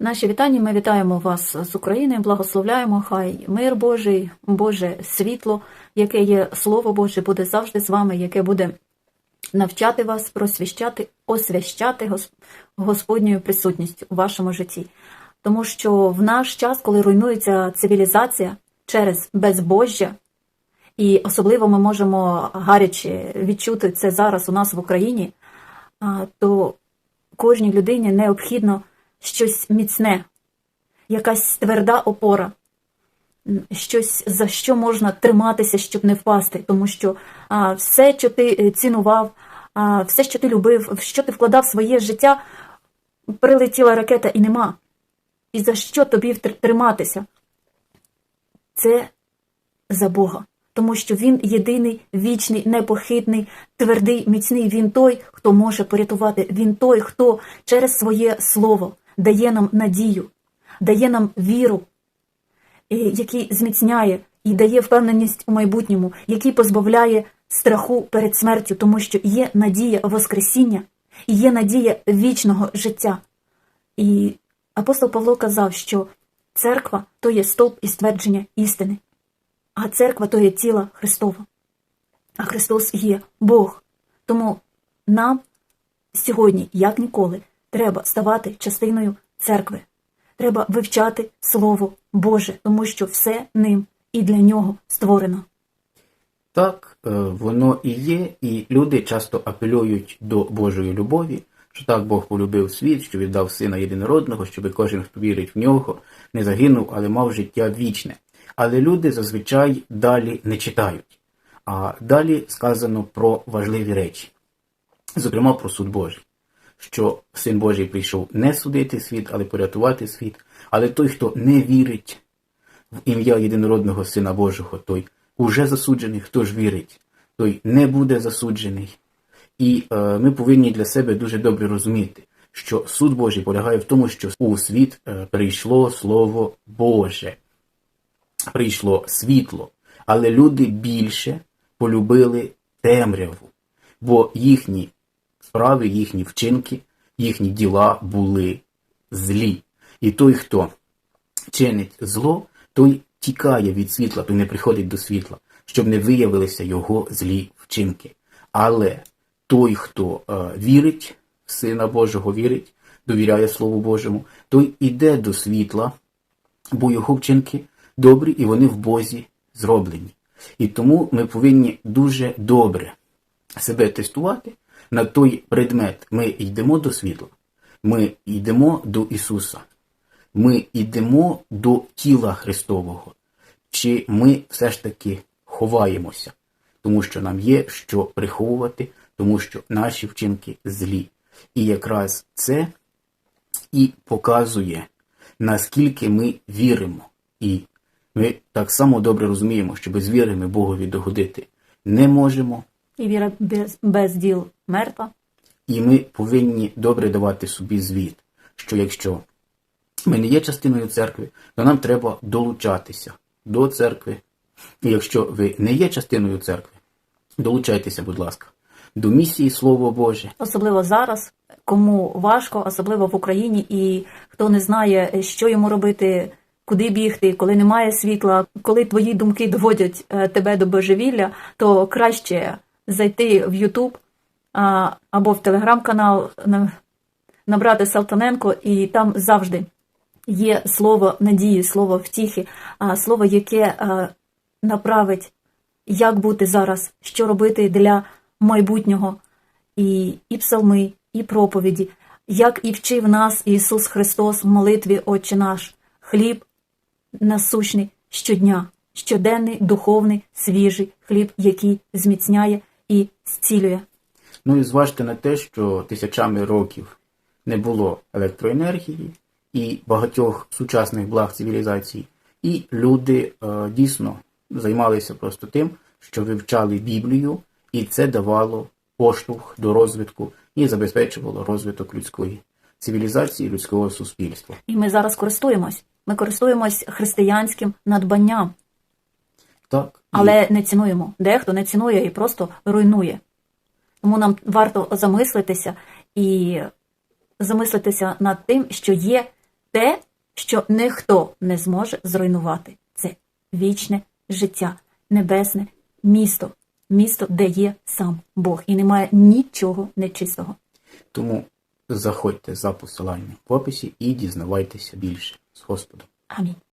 Наші вітання. Ми вітаємо вас з України, благословляємо. Хай мир Божий, Боже світло, яке є Слово Боже, буде завжди з вами, яке буде навчати вас, просвіщати, освящати Гос- Господньою присутністю у вашому житті. Тому що в наш час, коли руйнується цивілізація через безбожжя, і особливо ми можемо гаряче відчути це зараз у нас в Україні, то кожній людині необхідно щось міцне, якась тверда опора, щось за що можна триматися, щоб не впасти. Тому що а, все, що ти е, цінував, а, все, що ти любив, в що ти вкладав своє життя, прилетіла ракета і нема. І за що тобі триматися? Це за Бога. Тому що Він єдиний, вічний, непохитний, твердий, міцний. Він той, хто може порятувати. Він той, хто через своє слово дає нам надію, дає нам віру, е, який зміцняє і дає впевненість у майбутньому, який позбавляє страху перед смертю, тому що є надія Воскресіння і є надія вічного життя. І апостол Павло казав, що церква то є стовп і ствердження істини, а церква то є тіло Христова. А Христос є Бог. Тому нам сьогодні, як ніколи, треба ставати частиною церкви. Треба вивчати Слово Боже, тому що все ним і для нього створено. Так, е, воно і є, і люди часто апелюють до Божої любові, що так Бог полюбив світ, що віддав сина єдинородного, щоб кожен, хто вірить в нього, не загинув, але мав життя вічне. Але люди зазвичай далі не читають. А далі сказано про важливі речі, зокрема про суд Божий, що син Божий прийшов не судити світ, але порятувати світ. Але той, хто не вірить в ім'я єдинородного Сина Божого, той уже засуджений, хто ж вірить, той не буде засуджений. І е, ми повинні для себе дуже добре розуміти, що суд Божий полягає в тому, що у світ е, прийшло Слово Боже, прийшло світло, але люди більше полюбили темряву, бо їхні справи, їхні вчинки, їхні діла були злі. І той, хто чинить зло, той тікає від світла, той не приходить до світла, щоб не виявилися його злі вчинки. Але той, хто е, вірить в Сина Божого, вірить, довіряє Слову Божому, той іде до світла, бо його вчинки добрі і вони в Бозі зроблені. І тому ми повинні дуже добре себе тестувати на той предмет. Ми йдемо до світла, ми йдемо до Ісуса, ми йдемо до тіла Христового, чи ми все ж таки ховаємося, тому що нам є що приховувати, тому що наші вчинки злі. І якраз це і показує, наскільки ми віримо. І ми так само добре розуміємо, що без віри ми Богові догодити не можемо, І віра без, без діл мертва. і ми повинні добре давати собі звіт, що якщо ми не є частиною церкви, то нам треба долучатися до церкви. І якщо ви не є частиною церкви, долучайтеся, будь ласка, до місії Слово Боже. Особливо зараз, кому важко, особливо в Україні, і хто не знає, що йому робити, куди бігти, коли немає світла, коли твої думки доводять е, тебе до божевілля, то краще зайти в Ютуб або в телеграм-канал, набрати Салтаненко, і там завжди є слово надії, слово втіхи, слово, яке направить, як бути зараз, що робити для майбутнього. І, і псалми, і проповіді, як і вчив нас Ісус Христос в молитві Отче наш, хліб насущний щодня, щоденний, духовний, свіжий хліб, який зміцняє і зцілює. Ну і зважте на те, що тисячами років не було електроенергії і багатьох сучасних благ цивілізації, і люди е, дійсно займалися просто тим, що вивчали Біблію, і це давало поштовх до розвитку і забезпечувало розвиток людської цивілізації, людського суспільства. І ми зараз користуємось. Ми користуємось християнським надбанням, Так, і але не цінуємо. Дехто не цінує і просто руйнує. Тому нам варто замислитися і замислитися над тим, що є те, що ніхто не зможе зруйнувати. Це вічне життя, небесне місто, місто, де є сам Бог, і немає нічого нечистого. Тому заходьте за посиланням в описі і дізнавайтеся більше з Господом. Амінь.